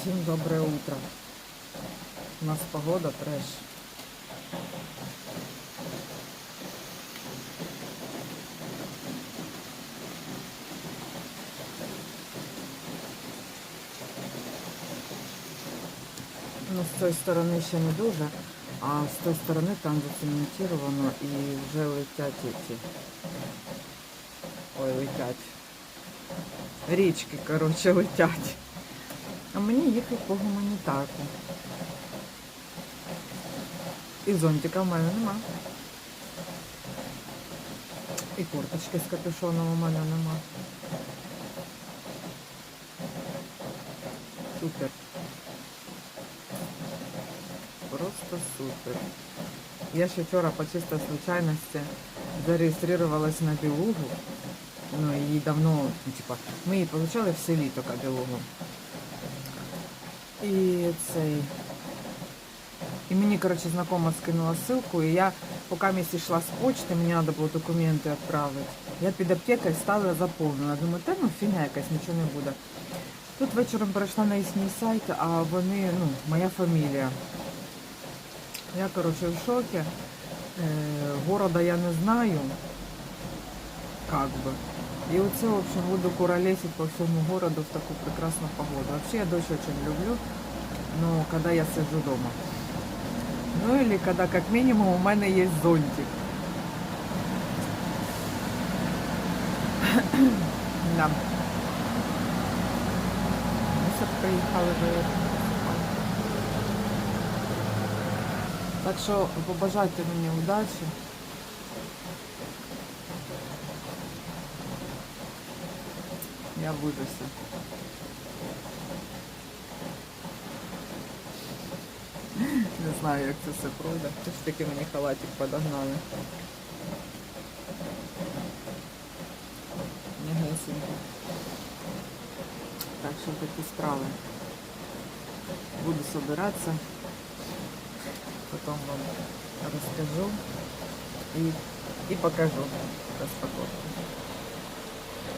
Всім добре утро. У нас погода треш. Ну, з цієї сторони ще не дуже, а з тої сторони там зацементировано і вже летять ці. Ой, летять. Річки, коротше, летять. А мені їхати по гуманітарку. І зонтика в мене нема. І курточки з капюшоном у мене нема. Супер. Просто супер. Я ще вчора по чистой случайности зареєструвалась на білугу. Ну, її давно, ну, типа, ми її получали в селі тільки білугу. І цей. І мені, коротше, знакома скинула ссылку, і я, поки місць йшла з почти, мені треба було документи відправити. Я під аптекою стала заповнена. Думаю, та ну фігня якась, нічого не буде. Тут вечором перейшла на їхній сайт, а вони, ну, моя фамілія. Я, коротше, в шокі. Е, города я не знаю. Как бы. И вот все, в общем, буду куролесить по всему городу в такую прекрасную погоду. Вообще я дождь очень люблю, но когда я сижу дома. Ну или когда как минимум у меня есть зонтик. да. Все приїхали вже. Так що побажайте мені удачі. Я вижуся. Не знаю, як це все пройде. Все ж таки мені халатик подогнали. Нягесенько. Так що такі справи. Буду собиратися. Потом вам расскажу и, и покажу распаковку.